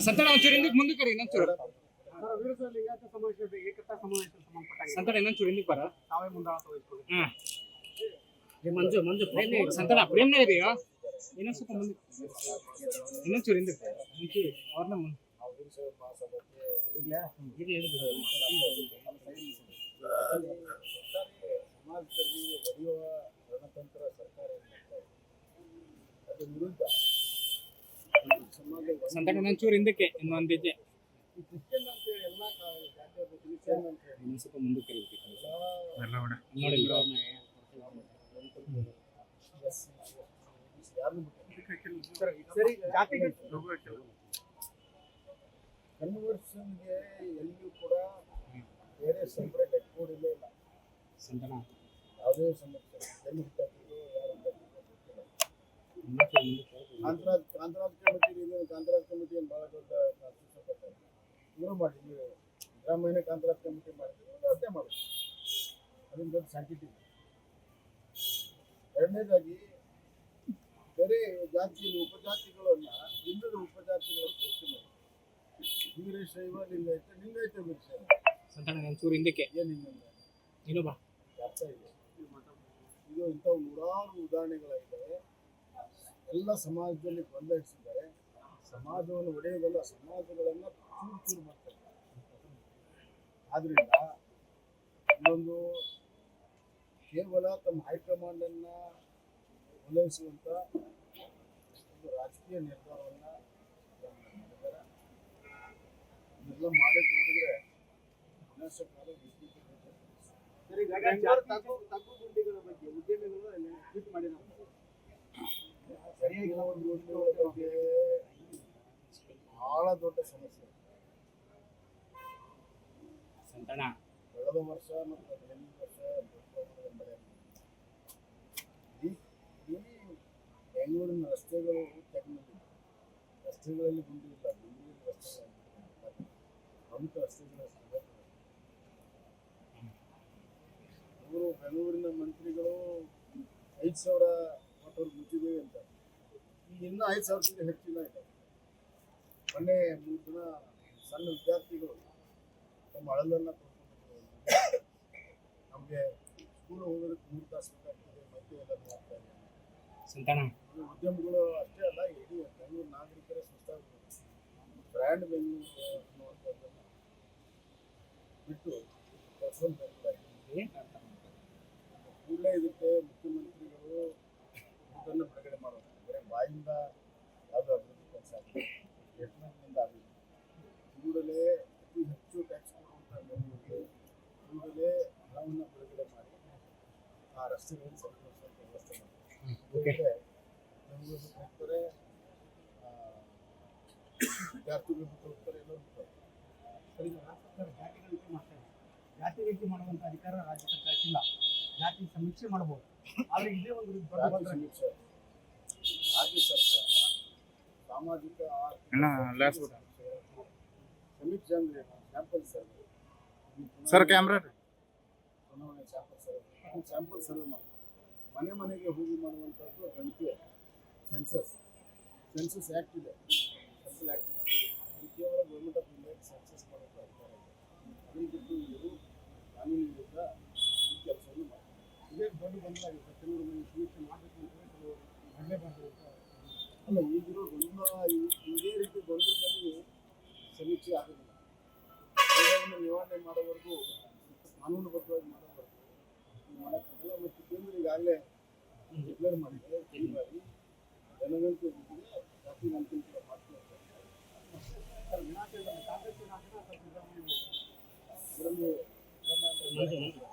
ಸಂತಾನ ಒಂಚೂರು ಹಿಂದಕ್ಕೆ ಮುಂದಕ್ಕೆ ಕರಿ ಇನ್ನೊಂಚೂರು. ಸಂತಾನ ಇನ್ನೊಂಚೂರು ಹಿಂದಕ್ಕೆ ಬರ. ತಾವೇ ಮುಂದೆ ವಹಿಸ್ಕೊಳ್ಳಿ ಹಾ. ಏ ಮಂಜು ಮಂಜು ಪ್ರೇಮ್ನೇ ಇದೆ ಸಂತಾನ ಪ್ರೇಮ್ನೇ ಇದೆಯಾ ಇನ್ನೊಂದ್ ಸ್ವಲ್ಪ ಮುಂದೆ. ಇನ್ನೊಂಚೂರು ಹಿಂದಕ್ಕೆ ಒಂಚೂರು ಅವ್ರನ್ನ ಮುಂದೆ. ಇರ್ಲಿ. ಸಮಾಜದಲ್ಲಿ ಸರ್ಕಾರ ಅದು ವಿರುದ್ಧ ಒಂದು ಸಮಾಜ ಸಂತಾನ ಇನ್ನೊಂಚೂರು ಹಿಂದಕ್ಕೆ ಇನ್ನೊಂದು ಹೆಜ್ಜೆ ಈ ಕ್ರಿಶ್ಚಿಯನ್ ಅಂತ ಹೇಳಿ ಎಲ್ಲ ಜಾತಿಯವರು ಒಂಚೂರು ಹಿಂದಕ್ಕೆ ಇನ್ನೊಂದು ಇನ್ನೊಂದ್ ಸ್ವಲ್ಪ ಮುಂದಕ್ಕೆ ಎಲ್ಲ ಕನ್ವರ್ಷನ್ಗೆ ಎಲ್ಲಿಯೂ ಕೂಡ ಬೇರೆ ಸೆಪರೇಟೆಡ್ ಕೋಡ್ ಇಲ್ಲೇ ಇಲ್ಲ ಸಂತಾನ. ಯಾವುದೇ ಸಮಸ್ಯೆ ಎಲ್ಲಿ ಯಾರು. ಕಾಂತರಾಜ್ ಕಾಂತರಾಜ್ ಕಮಿಟಿ ಇದೆ ಕಾಂತರಾಜ್ ಕಮಿಟಿ ಏನು ಭಾಳ ದೊಡ್ಡ ಪಡ್ತಾರೆ ಇವರು ಮಾಡಿ ನೀವು ಸಿದ್ದರಾಮಯ್ಯನೇ ಕಾಂತರಾಜ್ ಕಮಿಟಿ ಮಾಡಿದ್ರು ಇವ್ರು ಅಷ್ಟೇ ಮಾಡಿ ಅದೊಂದು ದೊಡ್ಡ ಸ್ಯಾಂಟಿಟಿ ಎರಡನೇದಾಗಿ ಬೇರೆ ಜಾತಿಯಲ್ಲಿ ಉಪಜಾತಿಗಳನ್ನ ಹಿಂದುಳಿದ ಉಪಜಾತಿಗಳು ಸೃಷ್ಟಿ ಮಾಡಿ. ವೀರಶೈವ ಲಿಂಗಾಯತ ಲಿಂಗಾಯತ ವೀರಶೈವ ಸಂತಾನ ಒಂಚೂರು ಹಿಂದಕ್ಕೆ. ಏನು ಹಿಂಗಂದ್ರೆ ಬಾ. ಅರ್ಥ ಇದೆ. ಇದು ಇಂಥವು ನೂರಾರು ಉದಾಹರಣೆಗಳಿದ್ದಾವೆ ಎಲ್ಲ ಸಮಾಜದಲ್ಲಿ ಗೊಂದಲಿಸಿದ್ದಾರೆ ಸಮಾಜವನ್ನು ಒಡೆಯೋದಲ್ಲ ಸಮಾಜಗಳನ್ನ ಚೂರು ಚೂರು ಮಾಡ್ತಾರೆ ಆದ್ರಿಂದ ಇದೊಂದು ಕೇವಲ ತಮ್ಮ ಹೈಕಮಾಂಡ್ ಅನ್ನ ಒಲೈಸುವಂತ ಒಂದು ರಾಜಕೀಯ ನಿರ್ಧಾರವನ್ನ ಇದೆಲ್ಲ ಮಾಡಿದ್ ನೋಡಿದ್ರೆ ವಿನಾಶಕಾಲ ವಿಪರೀತ ಸರಿ ಬೆಂಗಳೂರು ತಗ್ಗು ತಗ್ಗು ಗುಂಡಿಗಳ ಬಗ್ಗೆ ಉದ್ಯಮಿಗಳು ಟ್ವೀಟ್ ಮಾಡಿದ್ದಾರೆ. ಸರಿಯಾಗಿ ಒಂದು ಯೋಜನೆಗಳ ಬಗ್ಗೆ ಬಹಳ ದೊಡ್ಡ ಸಮಸ್ಯೆ. ಸಂತಾನ. ಕಳೆದ ವರ್ಷ ಮತ್ತು ಹದಿನೈದು ವರ್ಷ ಮಳೆ ಬೆಂಗಳೂರಿನ ರಸ್ತೆಗಳು ತೆಗೆದಿದೆ. ರಸ್ತೆಗಳಲ್ಲಿ ಗುಂಡಿ ಇಲ್ಲ ಗುಂಡಿ ರಸ್ತೆಗಳು ಪ್ರಮುಖ ರಸ್ತೆಗಳ ಅವರು ಬೆಂಗಳೂರಿನ ಮಂತ್ರಿಗಳು ಐದು ಸಾವಿರ ಕೊಟ್ಟವ್ರು ಮುಚ್ಚಿದ್ದೇವೆ ಅಂತ. ಈಗ ಇನ್ನೂ ಐದು ಸಾವಿರಕ್ಕಿಂತ ಹೆಚ್ಚಿನ ಇದೆ. ಮೊನ್ನೆ ಮೂರು ದಿನ ಸಣ್ಣ ವಿದ್ಯಾರ್ಥಿಗಳು ತಮ್ಮ ಕೊಡ್ಕೊಂಡು ನಮಗೆ ಸ್ಕೂಲ್ ಹೋಗೋದಕ್ಕೆ ಮೂರು ತಾಸು ಬೇಕಾಗ್ತದೆ ಮತ್ತೆ ಎಲ್ಲ ಮಾಡ್ತಾ ಇದೆ ಸಂತಾನ ಉದ್ಯಮಗಳು ಅಷ್ಟೇ ಅಲ್ಲ ಇಡೀ ಬೆಂಗಳೂರು ನಾಗರಿಕರೇ ಸುಸ್ತಾಗ್ಬೋದು ಬ್ರ್ಯಾಂಡ್ ಬೆಂಗಳೂರು ಅನ್ನುವಂಥದ್ದನ್ನ ಬಿಟ್ಟು ಪರ್ಸನಲ್ ಬೆಂಗಳೂರು ಕೂಡಲೇ ಇದಕ್ಕೆ ಮುಖ್ಯಮಂತ್ರಿಗಳು ಮಾಡ್ತಾರೆ ರೀತಿ ಮಾಡುವಂತ ಅಧಿಕಾರ ರಾಜ್ಯ ಸರ್ಕಾರಕ್ಕಿಲ್ಲ ಜಾತಿ ಸಮೀಕ್ಷೆ ಮಾಡಬಹುದು ಆದರೆ ಇದೇ ಒಂದು ಸಮೀಕ್ಷೆ ರಾಜ್ಯ ಸರ್ಕಾರ ಸಾಮಾಜಿಕ. ಸಮೀಕ್ಷೆ ಅಂದ್ರೆ sample survey sir camera survey sample survey ಮಾಡಿ. ಮನೆ ಮನೆಗೆ ಹೋಗಿ ಮಾಡುವಂಥದ್ದು ಗಣತಿ ಸೆನ್ಸಸ್ ಸೆನ್ಸಸ್ ಆ್ಯಕ್ಟ್ ಇದೆ. ಸೆನ್ಸಲ್ ಆ್ಯಕ್ಟ್ ಅದು ಕೇವಲ ಗೌರ್ಮೆಂಟ್ ಆಫ್ ಇಂಡಿಯಾ ಸೆನ್ಸಸ್ ಮಾಡೋಕ್ಕೆ ಅಧಿಕಾರ ಇದೆ ಅದನ್ನು ಬಿಟ್ಟು ಇವರು ಕಾನೂನು ವಿರುದ್ಧ ಈ ಕೆಲಸವನ್ನು ಮಾಡ್ತಾರೆ ಇದೇ ದೊಡ್ಡ ಗೊಂದಲ ಆಗಿದೆ ಕೆಲವರು ಮನೆ ಸಮೀಕ್ಷೆ ಮಾಡಬೇಕು ಅಂತ ಕೆಲವರು ಮಾಡಲೇಬಾರ್ದು ಬಂದಿರುತ್ತೆ. ಅಲ್ಲ, ಈಗಿರೋ ಗೊಂದಲ ಇದೇ ರೀತಿ ಗೊಂದಲದಲ್ಲಿ ಸಮೀಕ್ಷೆ ಆಗೋದಿಲ್ಲ. ನಿವಾರಣೆ ಮಾಡೋವರೆಗೂ ಕಾನೂನುಬದ್ಧವಾಗಿ ಮಾಡೋದು ಮತ್ತು ಕೇಂದ್ರ ಈಗಾಗಲೇ ಡಿಕ್ಲೇರ್ ಮಾಡಿದೆ ಈ ಬಾರಿ ಜನಗಣತಿ ಜೊತೆಗೆ ಜಾತಿ ಗಣತಿ ಕೂಡ ಮಾಡ್ತಾ ಇದ್ದಾರೆ ಸರ್ ವಿನಾಶ ಕಾಂಗ್ರೆಸ್ ಸಿದ್ದರಾಮಯ್ಯ.